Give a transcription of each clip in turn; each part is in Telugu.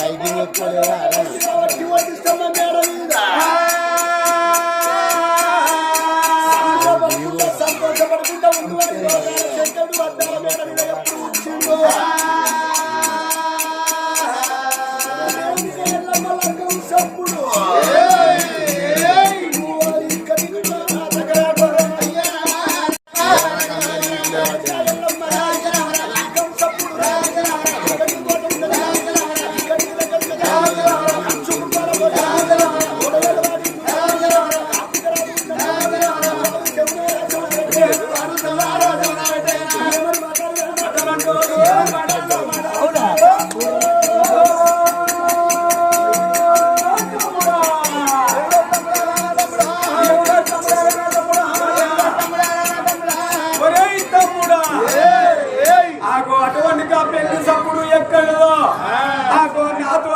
లైటింగ్ ఎక్కువ లేదా?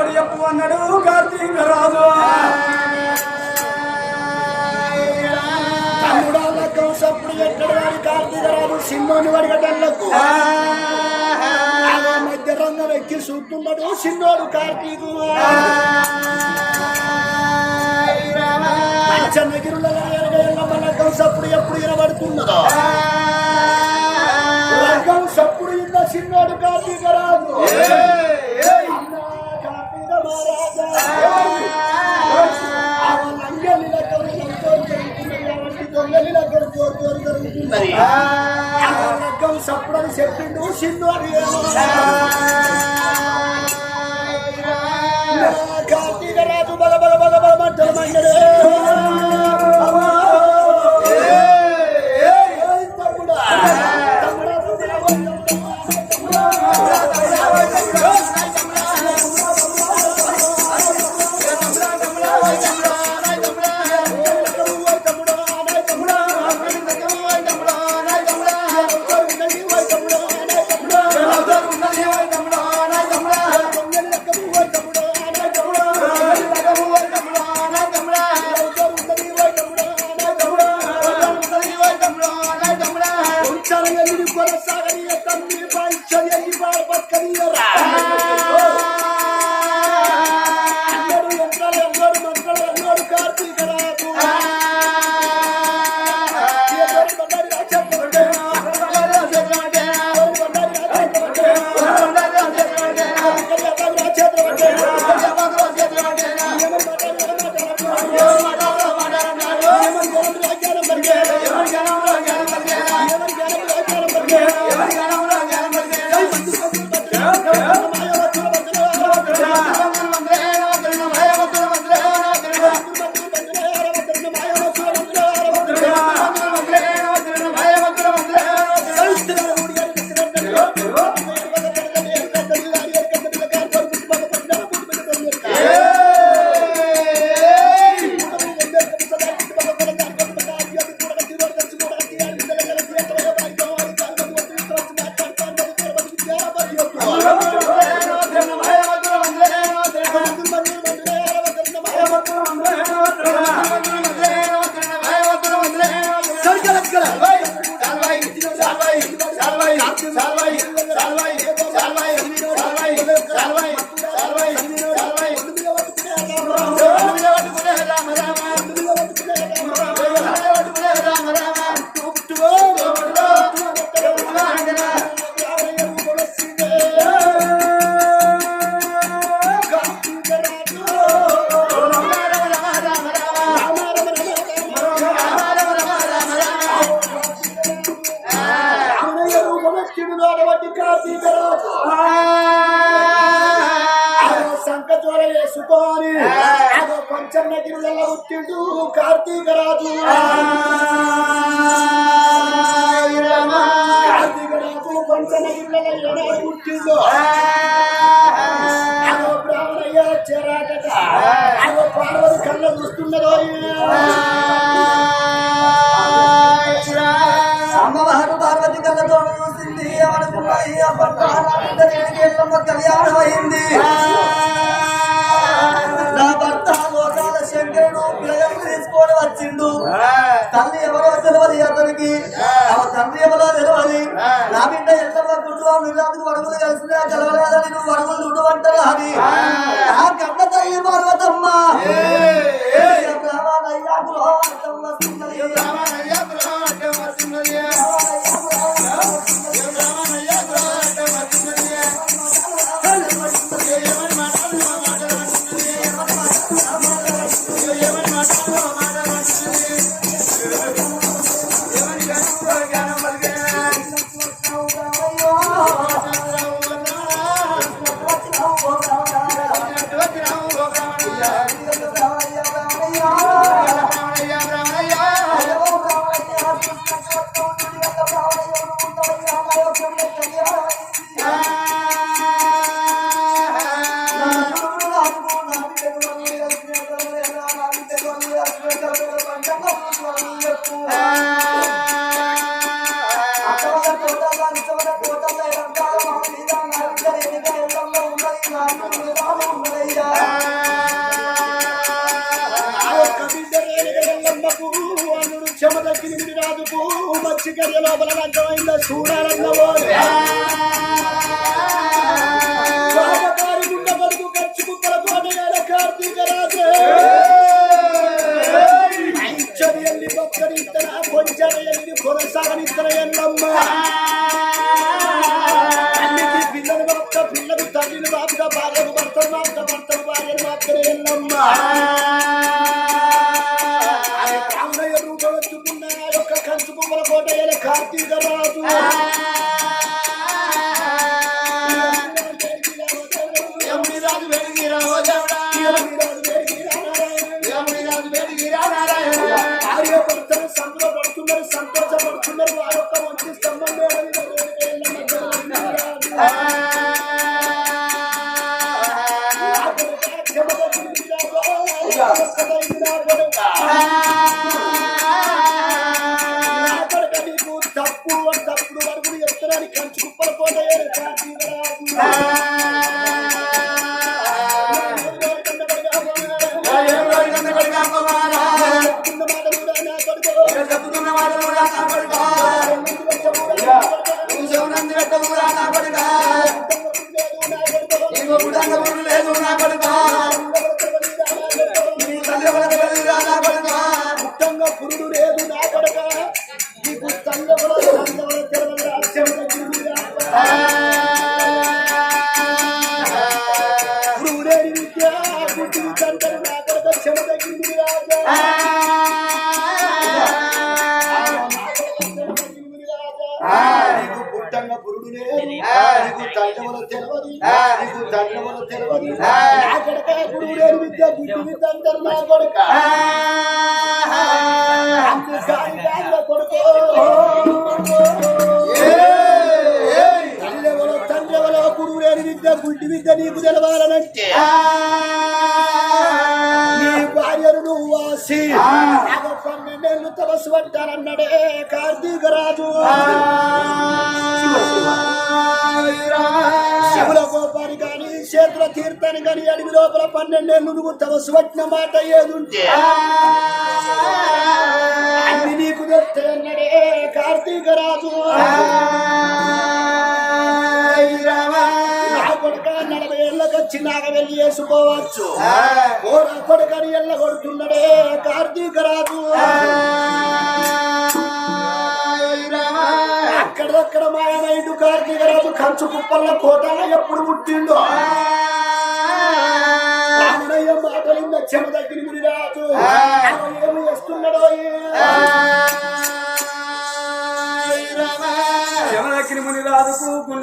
నాతోడు చెప్పు అన్నాడు కార్తీక రాజు సప్పుడు ఎక్కడ వాడి కార్తీక సిన్నోని వడిగటల్లకు ఆగో మధ్య రంగం ఎక్కి చూస్తున్నాడు సిన్నోడు కార్తీకు. చెన్నగిరుల సప్పుడు ఎప్పుడు వినబడుతున్నదో. లగ్గం లగ్గం సప్పుడని చెప్పిండు సిన్నోడు ఏమో నా కార్తీక రాజు బల బల బల బల మంటలు మండలే. కళ్యాణం అయింది నా భర్త లోకాల శంకరుడు పిల్లలను తీసుకొని వచ్చిండు తల్లి ఎవరో తెలియదు అతనికి తండ్రి ఎవరో తెలియదు నా బిడ్డ ఎల్లమ్మ గుడ్డు మిల్లాందుకు వడుగులు కలిసిన కలవలేదని నువ్వు వడుగులు దుడ్డు అంటారు అని ఆ కన్న తల్లి పర్వతమ్మ రామాలయ్య గృహం కొంచెం ఎల్లి కొనసాగనిత్తన పిల్లలు భర్త పిల్లలు తల్లిని బాప్త భార్యను భర్తను బాప్త భర్తను భార్యను మాత్రమే ఎల్లమ్మ అది రాముడయ్య యొక్క కంచు బొమ్మల కోట కార్తీక రాజు. విద్య గుడ్డి విద్య నీకు తెలవాలనంటే నీ భార్యను నువ్వు వాసి. పన్నెండేళ్ళు తపస్సు పట్టారన్నాడే కార్తీక రాజు శివుల కోపాన్ని కానీ క్షేత్ర తీర్థాన్ని కానీ అడవి లోపల పన్నెండేళ్ళు నువ్వు తపస్సు పట్టిన మాట ఏదుంటే అన్ని నీకు తెస్తే అన్నాడే కార్తీక రాజు నాగ వెళ్ళి వేసుకోవచ్చు కోడ కొడుకని ఎల్ల కొడుతున్నాడే కార్తీక రాజు అక్కడక్కడ మాయమైండు కార్తీక రాజు కంచు కుప్పల్ల కోటలో ఎప్పుడు పుట్టిండు. మాటలింద చెమ దగ్గర రాజు. ఏమి చేస్తున్నాడో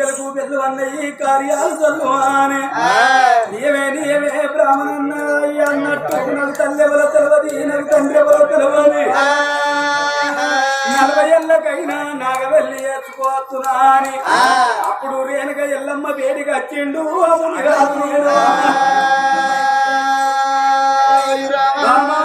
గుండెలకు పెద్దలు అన్నయ్యి కార్యాలు చదువానే నీవే నీవే బ్రాహ్మణయ్యా అన్నట్టు నాకు తల్లి ఎవరో తెలియదు నాకు తండ్రి ఎవరో తెలియదు నలభై ఏళ్ళకైనా నాగవెల్లి వేసుకోవచ్చునా అని అప్పుడు రేణుక ఎల్లమ్మ వేడిగా వచ్చిండు రాజు నేడు. రామా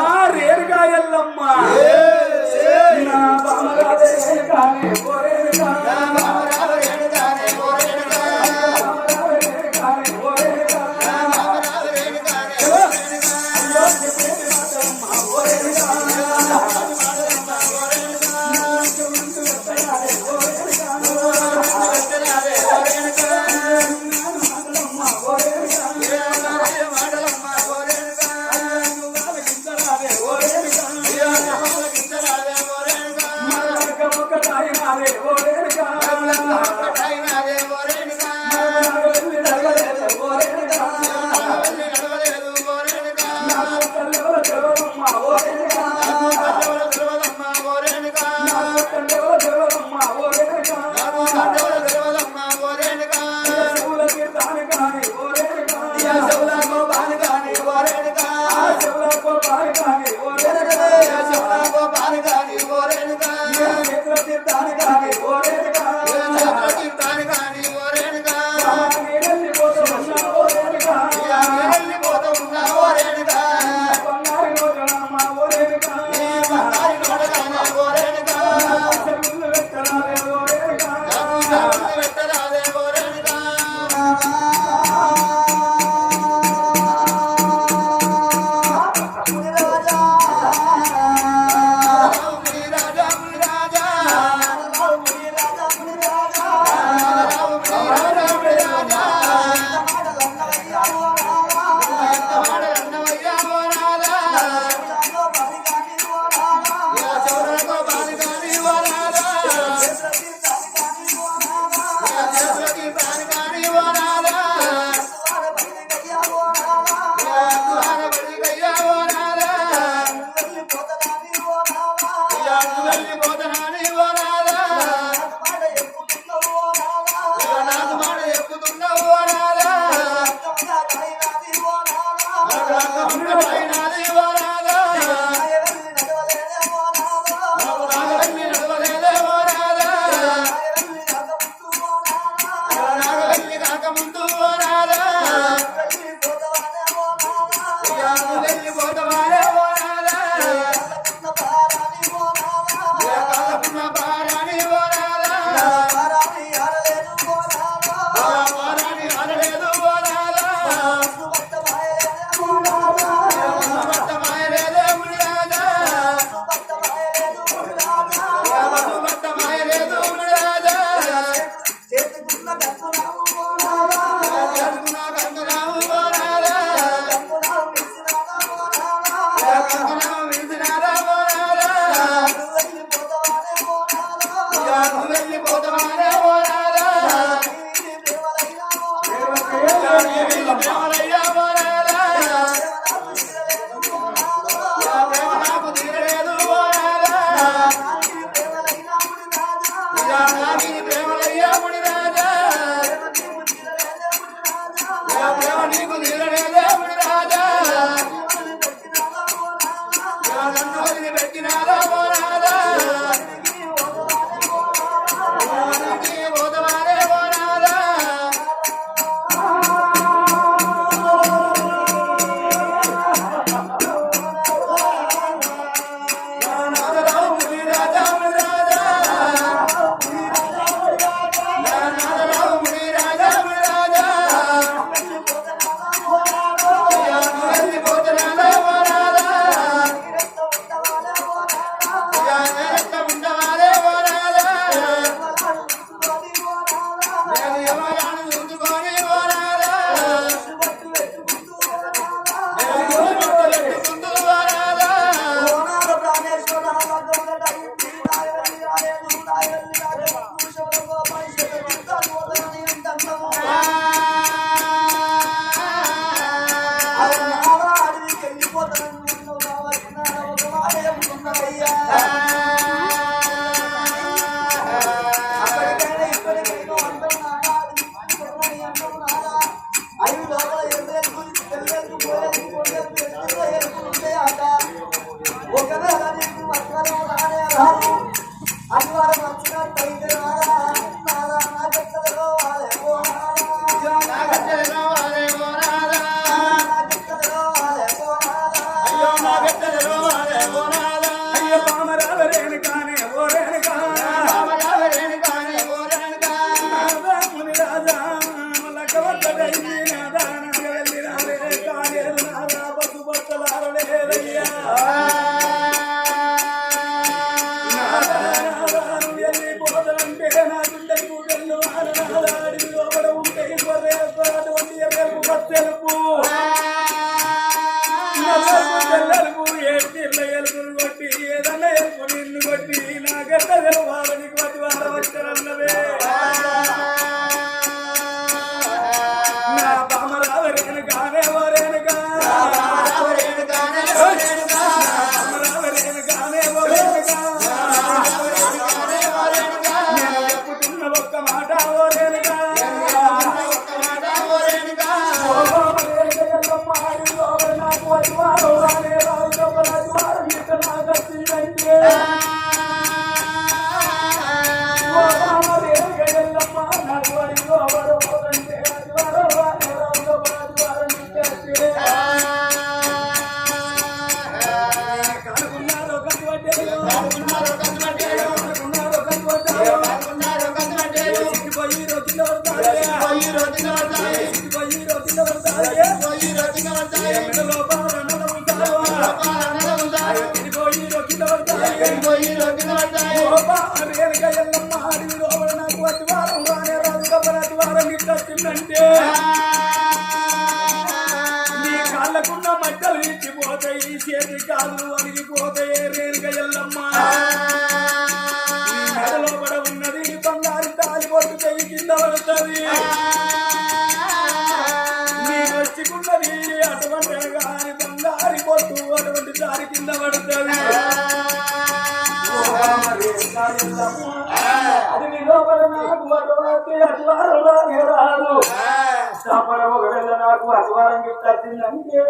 నాకు అసవాలని చెప్తారు తిన్నానికి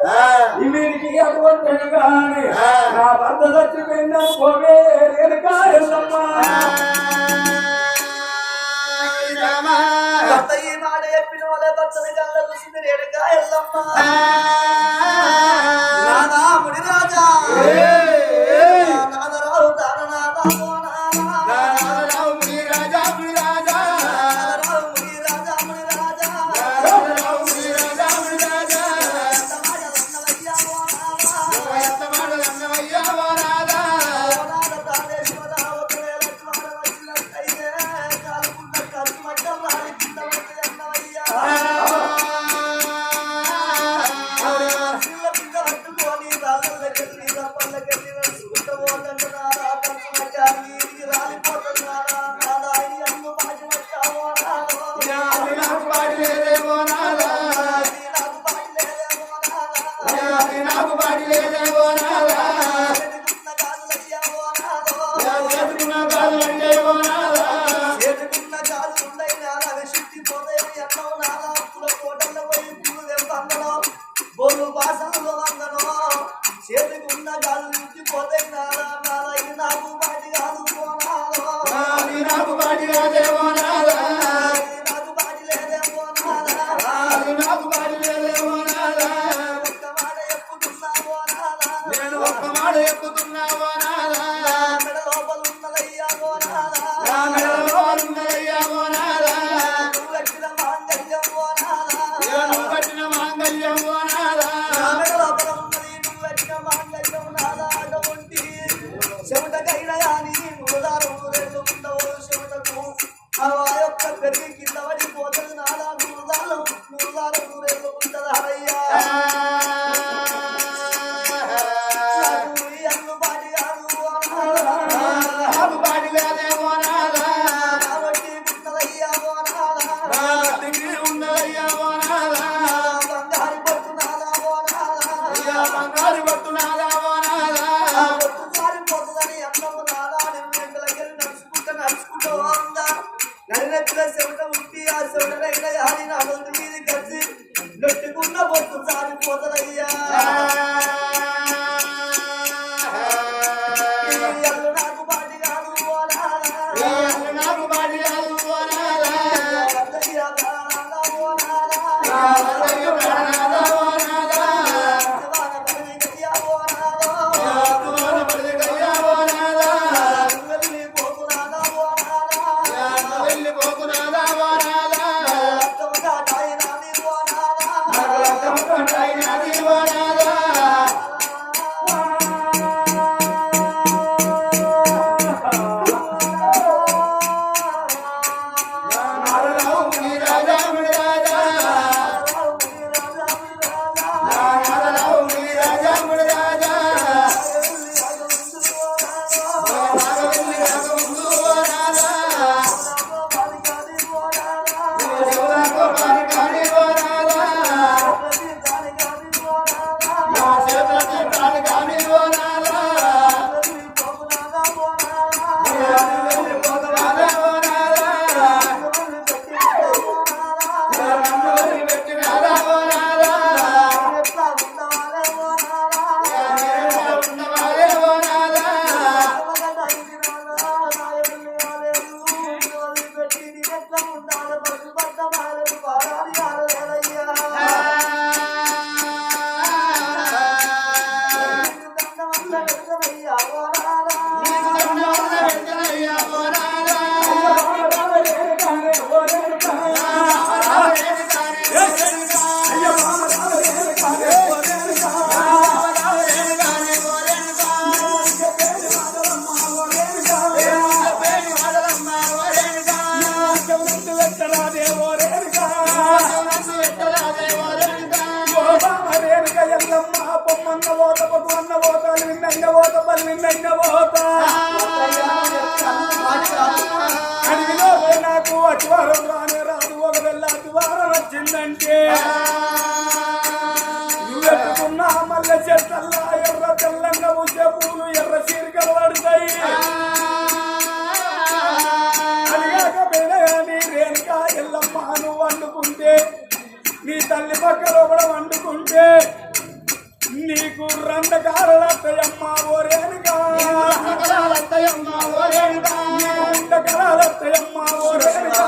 అటువంటి నా భర్త చచ్చిపోయిందా? పోవే నేను కాదమ్మా ఈ మాట చెప్పిన వాళ్ళ భర్తను కళ్ళ చూసింది నేను రాజా మీద చెమట ఉట్టి ఆ చెమటలైన యాది నా మందు మీద కలిసి నెట్టుకున్న బొత్తు సారిపోతల అమ్మ ఓ రేణుకా. కళారత్తయమ్మ ఓ రేణుకా.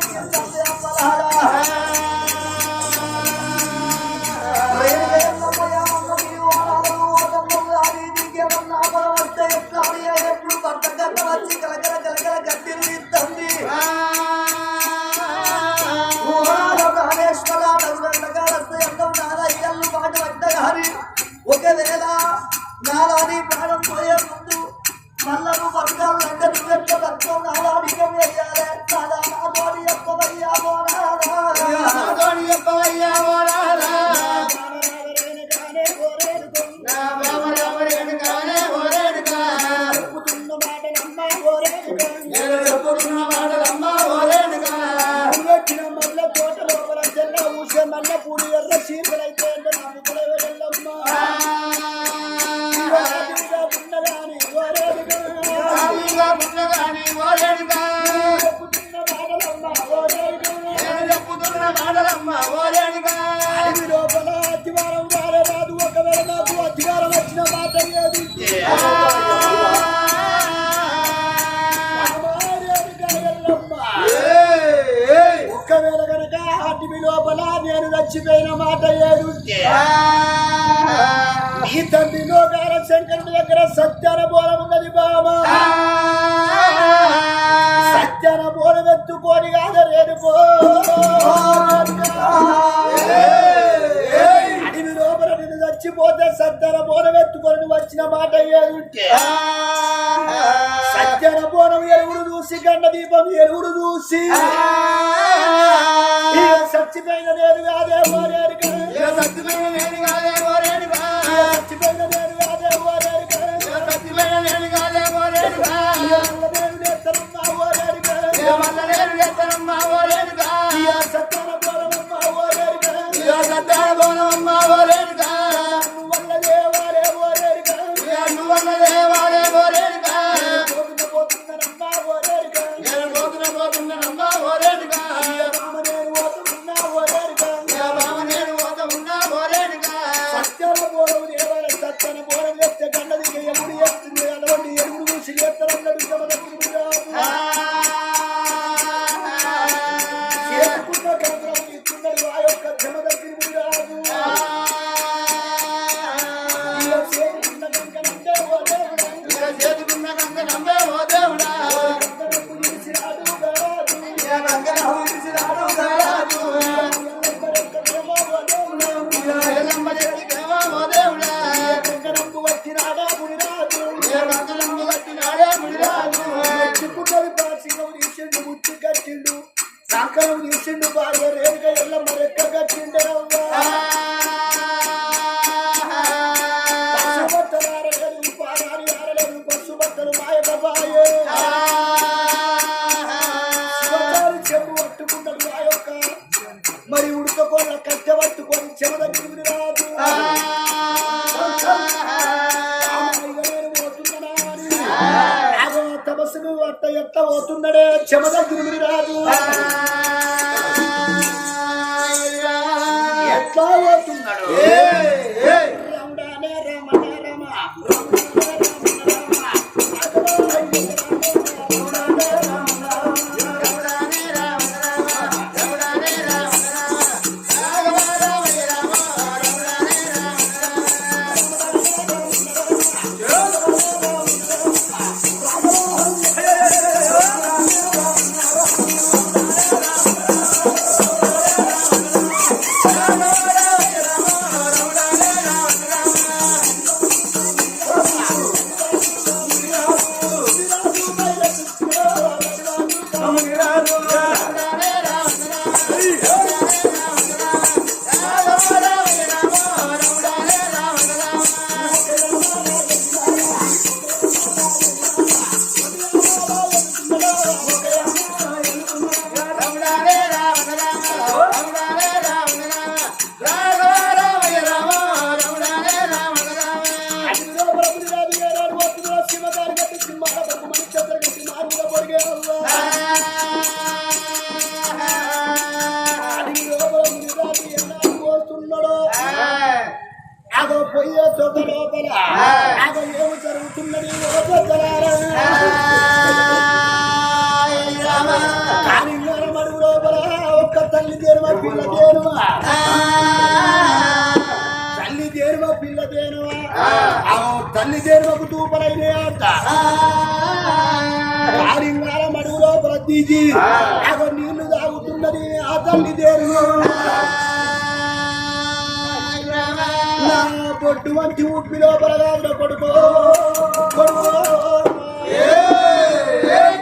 Thank. ఆడలమ్మ ఓలేడుగా అడవి లోపల అతివారం రాలే రాదు ఒకవేళ నాకు వచ్చిన మాట లేదు కనుక అడవి లోపల చచ్చిపోయిన మాట ఏడు ఈ తండ్రి దగ్గర సత్యాన బోలం ఉన్నది బాబా సత్యాన బోలం ఎత్తుకొని కాదు సత్యన బోనమెత్తుకొని వచ్చిన మాట ఏదుంటే సత్యన బోనం ఎలుగురు చూసి గండ దీపం ఎలుగురు చూసి. సచ్చిపోయిన నేను కాదే కంకణ హోమం నా